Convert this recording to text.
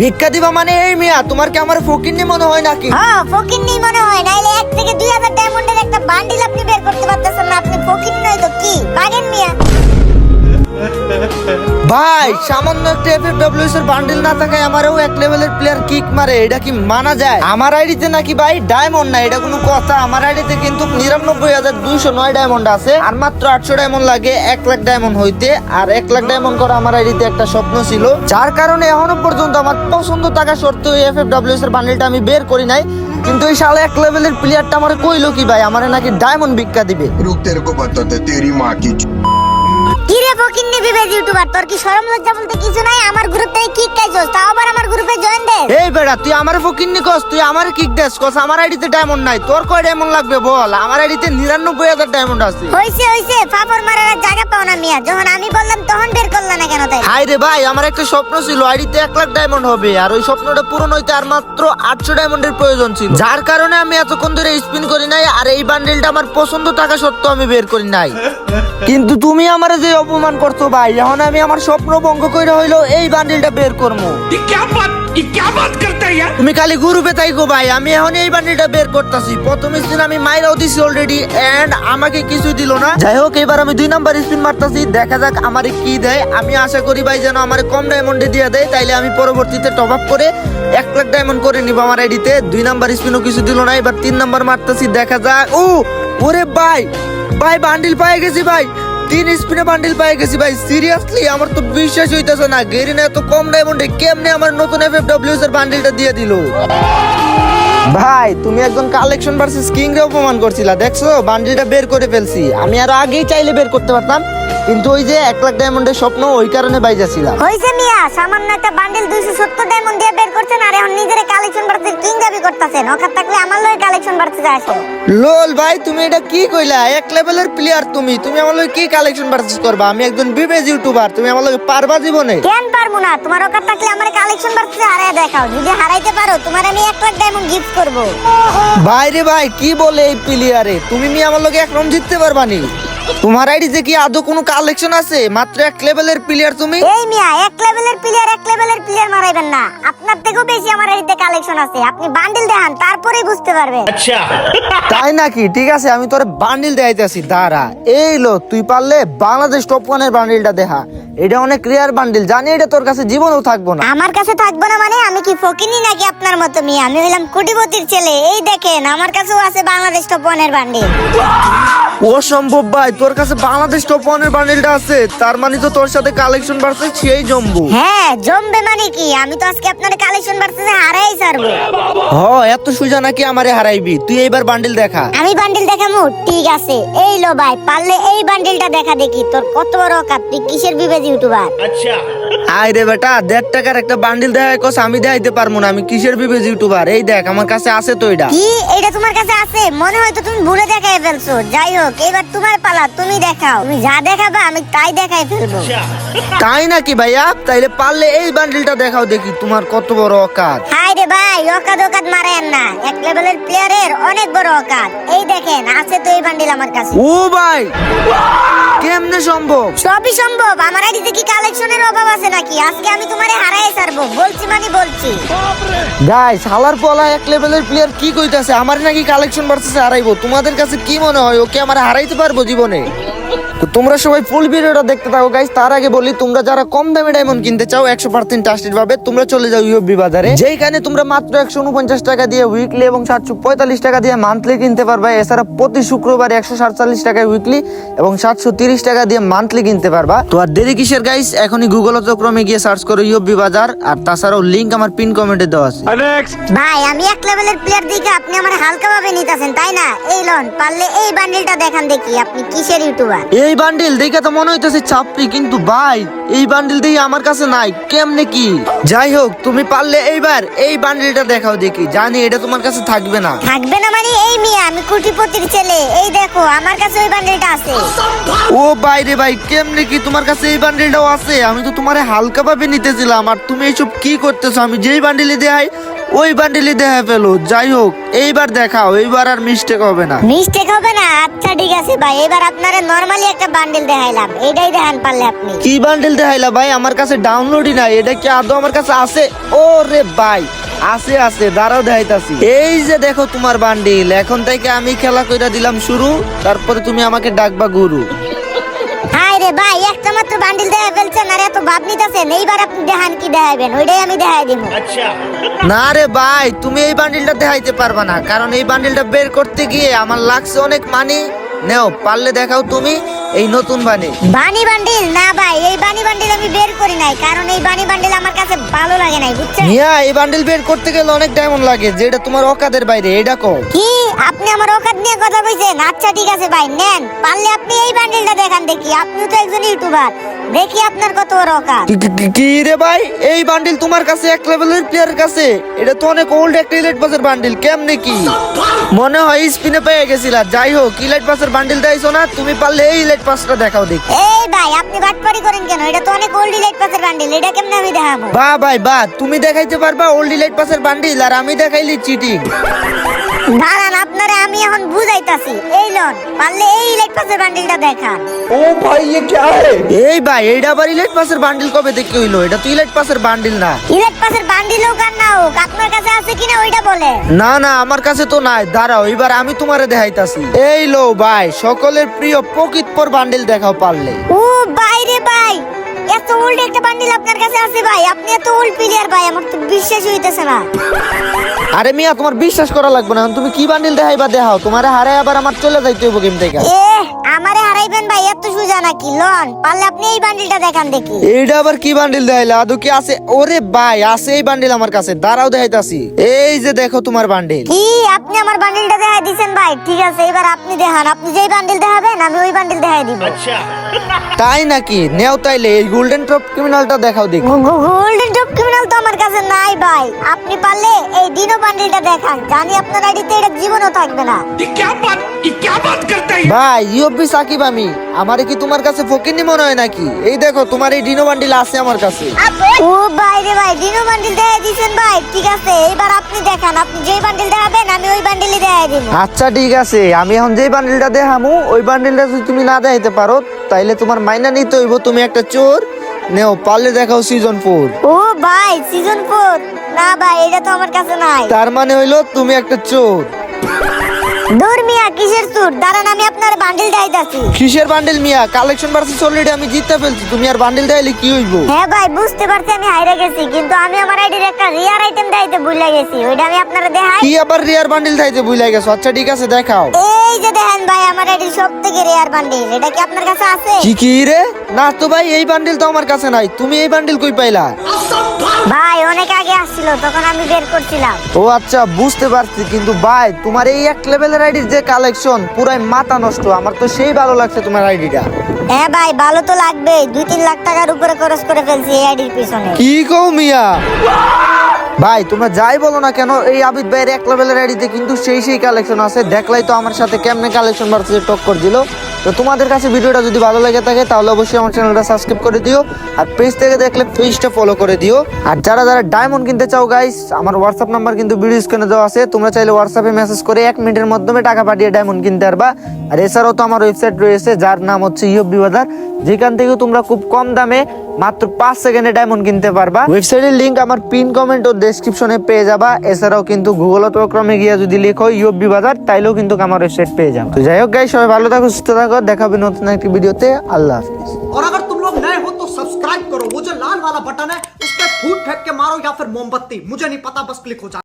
ভিক্ষা দিবা মানে এই মিয়া, তোমার কি আমার ফকিন্নি মনে হয় নাকি? হ্যাঁ ফকির নেই মনে হয়, নাইলে এক থেকে দুই হাজার ভাই, সামান্য একটা এফ ডাব্লিউএস এর বান্ডিল না থাকায় আমারও এক লেভেলের প্লেয়ার কিক মারে, এটা কি মানা যায়? আমার আইডিতে নাকি ভাই ডায়মন্ড না এটা কোনো কথা। আমার আইডিতে কিন্তু নিরানব্বই হাজার দুইশো নয় ডায়মন্ড আছে, আর মাত্র আটশো ডায়মন্ড লাগে এক লাখ ডায়মন্ড হইতে, আর এক লাখ ডায়মন্ড করা আমার আইডিতে একটা স্বপ্ন ছিল। যার কারণে এখনও পর্যন্ত আমার পছন্দ থাকা সত্ত্বেও এফ এফ ডাব্লিউ এর বান্ডিলটা আমি বের করি নাই। কিন্তু এই সালে এক লেভেলের প্লেয়ারটা আমার কইলো কি ভাই, আমার নাকি ডায়মন্ড ভিক্ষা দিবে। রুক্তের তেরে তেরি মা কিছু বেজ ইউটিউবার তোর কি শরম লজ্জা বলতে কিছু নাই? আমার গ্রুপ থেকে কিক খাইছস তাও আবার আমার গ্রুপে জয়েন দে এই বেড়া তুই আমার ফকিন্নি কস? তুই আমার কিক দেস কস আমার আইডিতে ডায়মন্ড নাই। তোর কয় ডায়মন্ড লাগবে বল? আমার আইডিতে নিরানব্বই হাজার ডায়মন্ড আছে। হইছে হইছে ফাফর মারার জায়গা পাও না মিয়া। যখন আমি বললাম তখন বের করলা না কেন তাই? হাই রে ভাই আমার একটা স্বপ্ন ছিল আইডিতে এক লাখ ডায়মন্ড হবে। আর ওই স্বপ্নটা পূরণ হইতে আর মাত্র আটশো ডায়মন্ডের প্রয়োজন ছিল। যার কারণে আমি এতক্ষণ ধরে স্পিন করি নাই আর এই বান্ডেলটা আমার পছন্দ থাকা সত্ত্বেও আমি বের করি নাই। কিন্তু তুমি আমার যে অপমান করতো ভাই? এখন আমি আমার স্বপ্ন ভঙ্গ করে হইল এই বান্ডিলটা বের করব তুমি খালি গ্রুপে তাইকো ভাই আমি এখন এই বান্ডিলটা বের করতেছি। প্রথম স্পিন আমি মাইরাও দিছি অলরেডি এন্ড আমাকে কিছু দিল না। যাই হোক এবার আমি দুই নাম্বার স্পিন মারতাছি। দেখা যাক আমার কি দেয়। আমি আশা করি ভাই যেন আমার কম ডায়মন্ডে দিয়ে দেয় তাইলে আমি পরবর্তীতে টপ আপ করে এক লাখ ডায়মন্ড করে নিব আমার আইডিতে দুই নাম্বার স্পিনও কিছু দিল না এবার তিন নাম্বার মারতাছি। দেখা যাক। ও ওরে ভাই ভাই বান্ডিল পাই গেছি ভাই। তিন স্পিনে বান্ডিল পেয়ে গেছি ভাই। সিরিয়াসলি আমার তো বিশ্বাস হইতেছে না। গেরিনা এত কম ডায়মন্ডে কেমনে আমার নতুন এফএফডব্লিউএস এর বান্ডিলটা দিয়ে দিল? ভাই, তুমি একজন কালেকশন ভার্সেস কিং রে অপমান করছিলা, দেখছ? বান্ডিলটা বের করে ফেলছি। আমি আর আগেই চাইলে বের করতে পারতাম। কিন্তু ওই যে এক লাখ ডায়মন্ডের স্বপ্ন ওই কারণে বাইজাছিলাম। হইছে মিয়া সামান্য একটা বান্ডিল 270 ডায়মন্ড দিয়ে বের করছেন আর এখন নিজের কালেকশন বাড়তে কিং দাবি করতেছেন। ওখান থাকলে আমার লয় কালেকশন বাড়তে আসে লোল ভাই তুমি এটা কি কইলা? এক লেভেলের প্লেয়ার তুমি। তুমি আমার লগে কি কালেকশন ভার্সেস করবা? আমি একজন বিবেজ ইউটিউবার তুমি আমার লগে পারবা জীবনে? কেন পারব না? তোমার ওখান থাকলে আমার কালেকশন বাড়তে হারায় দেখাও যদি হারাইতে পারো তোমার আমি এক লাখ ডায়মন্ড গিফট করব। ভাই রে ভাই কি বলে এই প্লেয়ারে তুমি মি আমার লগে এক রাউন্ড জিততে পারবা নি? তোমার আইডিতে কি আদৌ কোনো কালেকশন আছে? মাত্র এক লেভেলের প্লেয়ার তুমি? এই মিয়া এক লেভেলের প্লেয়ার এক লেভেলের প্লেয়ার মারাইবেন না। আপনার থেকেও বেশি আমার আইডিতে কালেকশন আছে। আপনি বান্ডিল দেখান তারপরেই বুঝতে পারবেন। আচ্ছা। তাই নাকি? ঠিক আছে আমি তোরে বান্ডিল দেখাইতেছি দাঁড়া। এই লো তুই পারলে বাংলাদেশ টপ ওয়ানের বান্ডিলটা দেখা। এটা অনেক রেয়ার বান্ডিল জানি এটা তোর কাছে জীবনেও থাকব না। আমার কাছে থাকব না মানে আমি কি ফকিনি নাকি আপনার মতো মিয়া? আমি হইলাম কোটিপতির ছেলে। এই দেখেন আমার কাছেও আছে বাংলাদেশ টপ ওয়ানের বান্ডিল অসম্ভব ভাই তোর কাছে বাংলাদেশ টপ ওয়ানের বান্ডিলটা আছে। তার মানে তো তোর সাথে কালেকশন বাড়ছে সেই জম্বু। হ্যাঁ জমবে মানে কি? আমি তো আজকে আপনার কালেকশন বাড়তেছে হারাই ছাড়বো। হ এত সুজা নাকি আমারে হারাইবি? তুই এইবার বান্ডিল দেখা। আমি বান্ডিল দেখামু ঠিক আছে। এই লো ভাই পারলে এই বান্ডিলটা দেখা দেখি। তোর কত বড় অকাত তুই কিসের বিবেজ ইউটিউবার। আচ্ছা। আয় রে বেটা দেড় টাকার একটা বান্ডিল আমি দেখাইতে পারব না আমি কিসের ইউটিউবার? এই দেখ আমার কাছে আছে তো এটা। কি? এটা তোমার কাছে আছে? মনে হয় তো তুমি ভুলে ফেলছো। যাই হোক এবার তোমার পালা তুমি দেখাও। তুমি যা দেখাবা আমি তাই দেখাই ফেলব। আচ্ছা। তাই নাকি ভাইয়া? তাইলে পারলে এই বান্ডিলটা দেখাও দেখি তোমার কত বড় অকাত। হায় রে ভাই অকাত অকাত মারেন না। এক লেভেল অনেক বড় অকাত এই দেখেন আছে তো এই বান্ডিল আমার কাছে। ও ভাই কেমনে সম্ভব? সবই সম্ভব। আমার আইডিতে কি কালেকশনের অভাব আছে নাকি? আজকে আমি তোমারে হারাই ছাড়বো। বলছি মানে বলছি। গাই হালার পলা এক লেভেলের প্লেয়ার কি কইতাছে? আমার নাকি কালেকশন বাড়তেছে হারাইবো। তোমাদের কাছে কি মনে হয়? ওকে আমার হারাইতে পারব জীবনে? তো তোমরা সবাই ফুল ভিডিওটা দেখতে থাকো গাইস তার আগে বলি তোমরা যারা কম দামে ডায়মন্ড কিনতে চাও একশো পার্সেন্ট ট্রাস্টেড ভাবে তোমরা চলে যাও ইউবি বাজারে। যেখানে তোমরা মাত্র একশো উনপঞ্চাশ টাকা দিয়ে উইকলি এবং সাতশো পঁয়তাল্লিশ টাকা দিয়ে মান্থলি কিনতে পারবা। এছাড়া প্রতি শুক্রবার একশো সাতচল্লিশ টাকায় উইকলি এবং সাতশো তিরিশ টাকা দিয়ে মান্থলি কিনতে পারবা। তো আর দেরি কিসের গাইস এখনই গুগল ক্রমে গিয়ে সার্চ করো ইউবি বাজার আর তাছাড়াও লিঙ্ক আমার পিন কমেন্টে দেওয়া আছে। ভাই আমি এক লেভেলের প্লেয়ার দেখে আপনি আমার হালকা ভাবে নিতেছেন তাই না? এই লন পারলে এই বান্ডিলটা দেখান দেখি আপনি কিসের ইউটিউবার এই বান্ডিল দেখে তো মনে হইতেছে চাপড়ি কিন্তু ভাই এই বান্ডিল দিয়ে আমার কাছে নাই কেমনে কি? যাই হোক তুমি পারলে এইবার এই বান্ডিলটা দেখাও দেখি জানি এটা তোমার কাছে থাকবে না। থাকবে না মানে এই মিয়া আমি কোটিপতির ছেলে। এই দেখো আমার কাছে ওই বান্ডিলটা আছে। ও বাইরে ভাই কেমনে কি তোমার কাছে এই বান্ডিলটাও আছে? আমি তো তোমারে হালকা ভাবে নিতেছিলাম আর তুমি এইসব কি করতেছো? আমি যেই বান্ডিলে দেখাই ওই বান্ডিলই দেখা পেল। যাই হোক এইবার দেখাও এইবার আর মিস্টেক হবে না। মিস্টেক হবে না? আচ্ছা ঠিক আছে ভাই এবার আপনারা নরমালি একটা বান্ডিল দেখাইলাম। এইটাই দেখান পারলে আপনি। কি বান্ডিল দেখাইলা ভাই? আমার কাছে ডাউনলোডই নাই এটা কি আদৌ আমার কাছে আছে? ও রে ভাই আছে আছে দাঁড়াও দেখাইতাছি। এই যে দেখো তোমার বান্ডিল এখন থেকে আমি খেলা কইরা দিলাম শুরু তারপরে তুমি আমাকে ডাকবা গুরু। ভাই একটা মাত্র বান্ডিল দেখা ফেলছেন আর এত ভাব নিতেছেন এইবার আপনি দেখান কি দেখাইবেন ওইটাই আমি দেখাই দিব। না রে ভাই তুমি এই বান্ডিলটা দেখাইতে পারবা না কারণ এই বান্ডিলটা বের করতে গিয়ে আমার লাগছে অনেক মানি নেও পারলে দেখাও তুমি এই নতুন বানি বানি বান্ডিল না ভাই এই বানি বান্ডিল আমি বের করি নাই কারণ এই বানি বান্ডিল আমার কাছে ভালো লাগে নাই বুঝছেন? মিয়া এই বান্ডিল বের করতে গেলে অনেক ডায়মন্ড লাগে যেটা তোমার অকাদের বাইরে এটা কও। কি? আমার ওকাত নিয়ে কথা কইছেন? আচ্ছা ঠিক আছে ভাই নেন। পারলে আপনি এই বান্ডিলটা দেখান দেখি। আপনিও তো একজন ইউটিউবার দেখি আপনার কত বড় ওকাত। কি- রে ভাই? এই বান্ডিল তোমার কাছে এক লেভেলের প্লেয়ারের কাছে? এটা তো অনেক ওল্ড একটা ইলেট পাসের বান্ডিল কেমনে কি? মনে হয় স্পিনে পেয়ে গেছিলা। যাই হোক ইলেট পাসের বান্ডিল দেখাইছো না তুমি পারলে এই ইলেট পাসটা দেখাও দেখি। এই ভাই আপনি বাটপারি করেন কেন? এটা তো অনেক ওল্ড লাইট পাসের বান্ডিল এটা কেমনে আমি দেখাবো? বাহ ভাই বাহ তুমি দেখাইতে পারবা ওল্ড ইলেট পাসের বান্ডিল আর আমি দেখাইলি চিটিং দাঁড়ান আপনারে আমি এখন বুঝাইতাছি। এই লোন পারলে এই লাইট পাসের বান্ডিলটা দেখান। এই ভাই এইটা আবার ইলেট পাসের বান্ডিল কবে দেখে হইল? এটা তো ইলেট পাসের বান্ডিল না। ইলেট পাসের বান্ডিল হোক আর না হোক আপনার কাছে আছে কিনা ওইটা বলে না না আমার কাছে তো নাই। দাঁড়াও এবার আমি তোমারে দেখাইতাছি। এই লো ভাই সকলের প্রিয় প্রকৃতপর বান্ডিল দেখাও পারলে। ও বাইরে ভাই ওল্ড একটা বান্ডিল আপনার কাছে আছে ভাই। আপনি এত ওল্ড প্লেয়ার ভাই আমার তো বিশ্বাস হইতেছে না। আরে মিয়া তোমার বিশ্বাস করা লাগবে না। তুমি কি বান্ডিল দেখাইবা দেখাও। তোমার হারাই আবার আমার চলে যাইতে হইব গেম থেকে। এ আমারে হারাইবেন ভাই এত সুজা নাকি? লন পারলে আপনি এই বান্ডিলটা দেখান দেখি। এইটা আবার কি বান্ডিল দেখাইলা? আদৌ কি আছে? ওরে ভাই আছে এই বান্ডিল আমার কাছে। দাঁড়াও দেখাইতাছি। এই যে দেখো তোমার বান্ডিল কি? আপনি আমার বান্ডিলটা দেখাই দিছেন ভাই। ঠিক আছে এবার আপনি দেখান। আপনি যেই বান্ডিল দেখাবেন আমি ওই বান্ডিল দেখাই দিব। তাই নাকি? নেও তাইলে এই গোল্ডেন ট্রপ ক্রিমিনালটা দেখাও দেখি। গোল্ডেন ট্রপ ক্রিমিনাল তো আমার কাছে নাই ভাই। আপনি পারলে এই ডিনো বান্ডিলটা দেখান। জানি আপনার আইডিতে এটা জীবনও থাকবে না। কি ক্যা বাত কি ক্যা বাত করতে ভাই ইউপি সাকিব আমি। আমারে কি তোমার কাছে ফকিনি মনে হয় নাকি? এই দেখো তোমার এই ডিনো বান্ডিল আছে আমার কাছে। ও ভাই রে ভাই ডিনো বান্ডিল দেখাই দিবেন ভাই। ঠিক আছে এবার আপনি দেখান। আপনি যেই বান্ডিল দেখাবেন আমি ওই বান্ডিলই দেখাই দিব। আচ্ছা ঠিক আছে। আমি এখন যেই বান্ডিলটা দেখামু ওই বান্ডিলটা যদি তুমি না দেখাইতে পারো তাইলে তোমার মাইনা নিতে হইব তুমি একটা চোর। নেও পারলে দেখাও সিজন ফোর ও ভাই সিজন ফোর না ভাই এটা তো আমার কাছে নাই। তার মানে হইল তুমি একটা চোর। দূর মিয়া কিসের সুর দাঁড়ান আমি আপনার বান্ডিল দেখাইতাছি। কিসের বান্ডিল মিয়া? কালেকশন ভার্সেস অলরেডি আমি জিততে ফেলছি তুমি আর বান্ডিল দেখাইলে কি হইব? হ্যাঁ ভাই বুঝতে পারছি আমি হাইরে গেছি কিন্তু আমি আমার আইডির একটা রিয়ার আইটেম দেখাইতে ভুলে গেছি ওইটা আমি আপনারা দেখাই। কি আবার রিয়ার বান্ডিল থাইতে বুঝলাই গেছো? আচ্ছা ঠিক আছে দেখাও। এই যে দেখেন ভাই আমার আইডির সব থেকে রেয়ার বান্ডিল এটা কি আপনার কাছে আছে? কি কি রে। না তো ভাই এই বান্ডিল তো আমার কাছে নাই তুমি এই বান্ডিল কই পাইলা? ভাই অনেক আগে আসছিল তখন আমি বের করছিলাম। ও আচ্ছা বুঝতে পারছি কিন্তু ভাই তোমার এই এক লেভেলের আইডির যে কালেকশন পুরাই মাথা নষ্ট। আমার তো সেই ভালো লাগছে তোমার আইডিটা হ্যাঁ ভাই ভালো তো লাগবে দুই তিন লাখ টাকার উপরে খরচ করে ফেলছি এই আইডির পিছনে। কি কও মিয়া? ভাই তোমরা যাই বলো না কেন এই আবিদ ভাইয়ের এক লেভেলের আইডিতে কিন্তু সেই সেই কালেকশন আছে। দেখলাই তো আমার সাথে কেমনে কালেকশন ভার্সেস টক্কর দিল। তো তোমাদের কাছে ভিডিওটা যদি ভালো লেগে থাকে, তাহলে অবশ্যই আমার চ্যানেলটা সাবস্ক্রাইব করে দিও, আর পেজ থেকে দেখলে পেজটা ফলো করে দিও। আর যারা যারা ডায়মন্ড কিনতে চাও গাইস আমার হোয়াটসঅ্যাপ নাম্বার কিন্তু ভিডিও স্ক্রিনে দেওয়া আছে, তোমরা চাইলে হোয়াটসঅ্যাপে মেসেজ করে এক মিনিটের মাধ্যমে টাকা পাঠিয়ে ডায়মন্ড কিনতে পারবা। আর এছাড়াও তো আমার ওয়েবসাইট রয়েছে, যার নাম হচ্ছে ইউবি বাজার যেখান থেকে তোমরা খুব কম দামে মাত্র পাঁচ সেকেন্ডে ডায়মন্ড কিনতে পারবা। ওয়েবসাইটের লিঙ্ক আমার পিন কমেন্ট ও ডেসক্রিপশনে পেয়ে যাবা। এছাড়াও কিন্তু গুগল অটোক্রমে গিয়ে যদি লিখো ইউবি বাজার তাইলেও কিন্তু আমার ওয়েবসাইট পেয়ে যাবে। যাই হোক গাই সবাই ভালো থাকো, সুস্থ থাকো। नगर देखा नतून तो वीडियो ते, अल्लाह हाफिज। और अगर तुम लोग नए हो तो सब्सक्राइब करो। वो जो लाल वाला बटन है, उस पर फूट फेंक के मारो या फिर मोमबत्ती। मुझे नहीं पता, बस क्लिक हो जाए